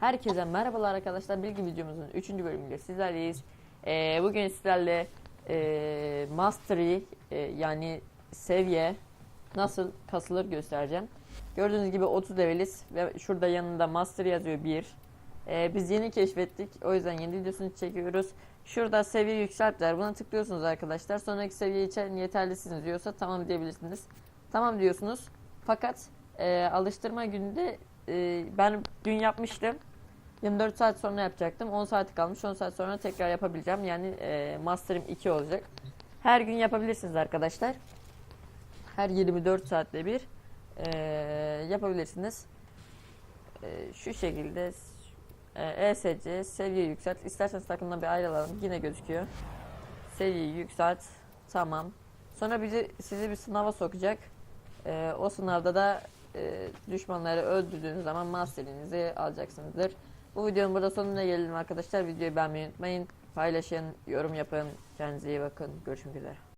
Herkese merhabalar arkadaşlar. Bilgi videomuzun 3. bölümünde sizlerleyiz. Ee, bugün sizlerle e, Mastery e, yani seviye nasıl kasılır göstereceğim. Gördüğünüz gibi 30 leveliz ve şurada yanında Mastery yazıyor 1. Ee, biz yeni keşfettik. O yüzden yeni videosunu çekiyoruz. Şurada seviye yükseltler. Buna tıklıyorsunuz arkadaşlar. Sonraki seviye için yeterlisiniz diyorsa tamam diyebilirsiniz. Tamam diyorsunuz. Fakat e, alıştırma gününde e, ben dün yapmıştım. 24 saat sonra yapacaktım. 10 saat kalmış. 10 saat sonra tekrar yapabileceğim. Yani e, Master'ım 2 olacak. Her gün yapabilirsiniz arkadaşlar. Her 24 saatte bir e, yapabilirsiniz. E, şu şekilde e, ESC seviye yükselt. İsterseniz takımdan bir ayrılalım. Yine gözüküyor. Seviyeyi yükselt. Tamam. Sonra bizi sizi bir sınava sokacak. E, o sınavda da e, düşmanları öldürdüğünüz zaman masterinizi alacaksınızdır. Bu videonun burada sonuna gelelim arkadaşlar. Videoyu beğenmeyi unutmayın. Paylaşın, yorum yapın. Kendinize iyi bakın. Görüşmek üzere.